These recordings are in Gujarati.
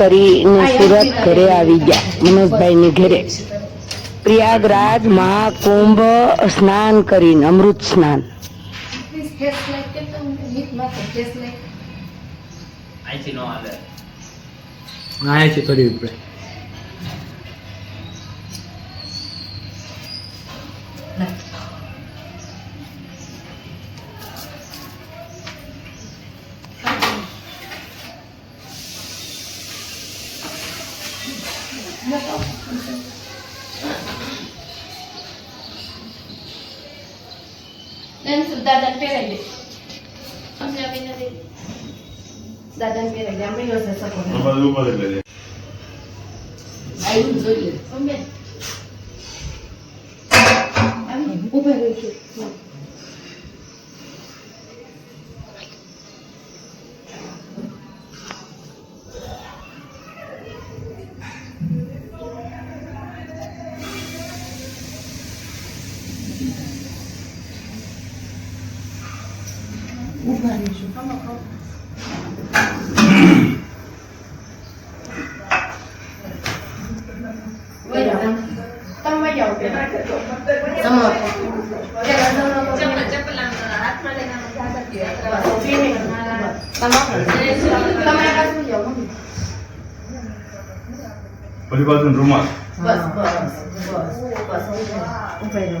કરીને સુરત ઘરે આવી ગયા મનોજભાઈની ઘરે. પ્રયાગરાજ મહાકુંભ સ્નાન કરીને અમૃત સ્નાન. નો હાલે અહીંયાથી કરવી પડે બેન દાદાને પહેરાવી દે? અમને આપીને દે. દાદાને પહેરાવી દે આપણે યોસે સપોર્ટ આવ્યું જોઈ લે. મમ્મી આવી ઊભા રહી છે ઊભા રહીશું બધી બાજુ રૂમાલ. બસ બસ બસ બસ ઊભા રહો.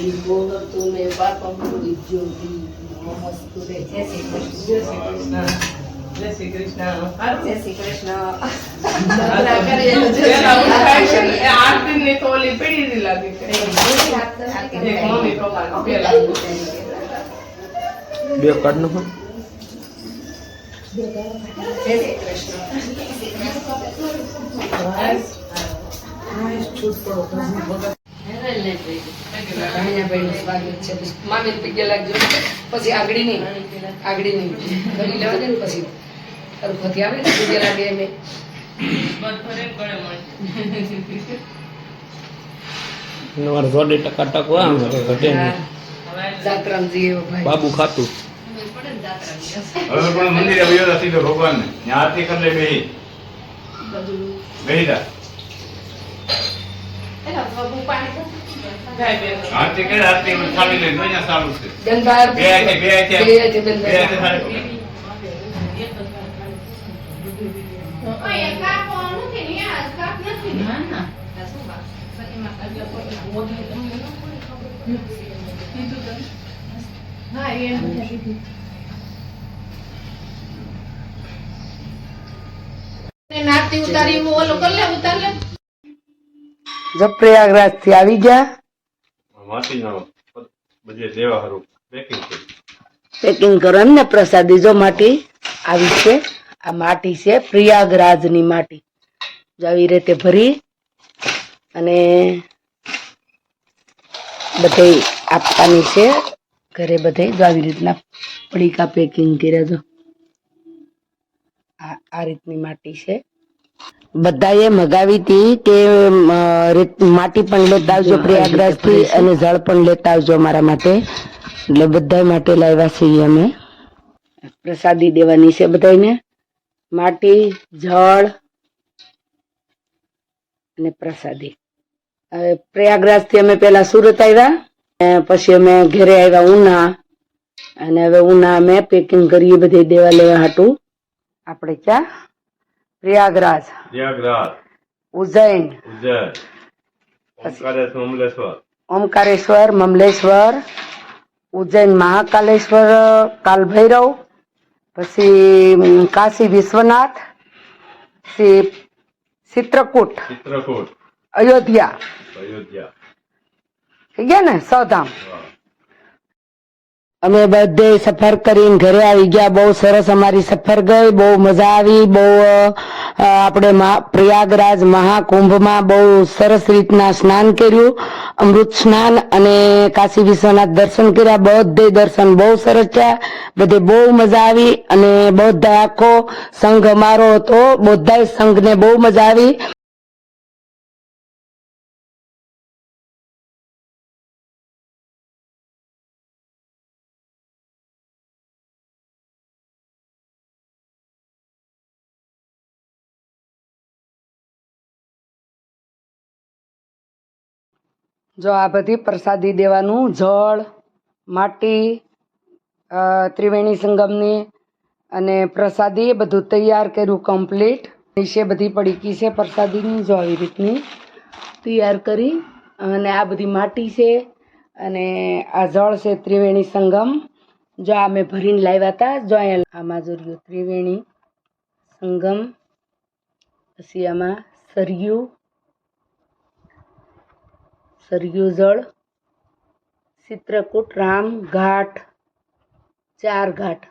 હવે તાંડો લઈ ગયો એના પગલા નો કરવો હોય તો દેવી ના આવું સર તુમે પાપમ જ્યોતિ નમસ્તુ રે જય શ્રી કૃષ્ણ જય શ્રી કૃષ્ણ બે કાઢ નાખો જય શ્રી કૃષ્ણ ભાઈનું સ્વાગત છે. મામી પગે લાગજો. પછી આગળી નહીં આગળી નહીં કરી લેવા દે ને પછી. અરફતી આવે ને પગે લાગે એમ તમારે રોડે ટકા ટકવા આમ ઘટે નહીં. જાત્રામજી એવો ભાઈ. બાબુ ખાતું. હવે પણ મંદિરે ભગવાન ત્યાં આરતી કરી લે બેહી. બેહી જા એના બબુ પાણી તો આરતી કરે આરતી માં ચાલી લે જોઈ ચાલુ છે ગંગા બે હાથે બે હાથે બે હાથે બેન બે હાથે સારી પકડ. અહીંયા કાપો નથી ને આ કાપ નથી ને ના ના હા એમ નથી નાતી ઉતારી હું ઓલો કરી લે ઉતાર લે જો પ્રયાગરાજથી આવી ગયા. માટી નો બધે દેવા હારું. પેકિંગ પેકિંગ કરો એમ ને પ્રસાદી જો માટી આવી છે. આ માટી છે પ્રયાગરાજની માટી. જો આવી રીતે ભરી અને બધે આપવાની છે ઘરે બધે. જો આવી રીતના પડીકા પેકિંગ કર્યા જો. આ આ રીતની માટી છે. બધાએ મગાવી હતી કે માટી પણ લેતા આવજો પ્રયાગરાજથી અને જળ પણ લેતા આવજો મારા માટે. એટલે બધા માટે લાવ્યા છીએ અમે. પ્રસાદી દેવાની છે બધાને માટી જળ અને પ્રસાદી. પ્રયાગરાજથી અમે પેલા સુરત આવ્યા અને પછી અમે ઘરે આવ્યા ઉના. અને હવે ઉના અમે પેકિંગ કરીએ બધે દેવા લેવા હાટું. આપણે ચા પ્રયાગરાજ. પ્રયાગરાજ. ઉજ્જૈન. ઉજ્જૈન. ઓમકારેશ્વર ઓમકારેશ્વર મમલેશ્વર ઉજ્જૈન મહાકાલેશ્વર કાલભૈરવ. પછી કાશી વિશ્વનાથ. પછી ચિત્રકૂટ. ચિત્રકૂટ. અયોધ્યા. અયોધ્યા. થઈ ગયા ને? સૌધામ. અમે બધે સફર કરીને ઘરે આવી ગયા. બહુ સરસ અમારી સફર ગઈ. બહુ મજા આવી. બહુ આપણે પ્રયાગરાજ મહાકુંભમાં બહુ સરસ રીતના સ્નાન કર્યું. અમૃત સ્નાન અને કાશી વિશ્વનાથ દર્શન કર્યા. બધે દર્શન બહુ સરસ થયા. બધે બહુ મજા આવી અને બધા આખો સંઘ અમારો હતો. બધા સંઘને બહુ મજા આવી. જો આ બધી પ્રસાદી દેવાનું જળ, માટી ત્રિવેણી સંગમની અને પ્રસાદી બધું તૈયાર કર્યું કમ્પ્લીટ નીચે બધી પડીકી છે પ્રસાદીની, જો આવી રીતની તૈયાર કરી અને આ બધી માટી છે અને આ જળ છે ત્રિવેણી સંગમ. જો આ મેં ભરીને લાવ્યા હતા, જો અહીંયા આમાં જો રહ્યું ત્રિવેણી સંગમ, પછી આમાં સરયું સરયુ જળ ચિત્રકૂટ રામ ઘાટ ચાર ઘાટ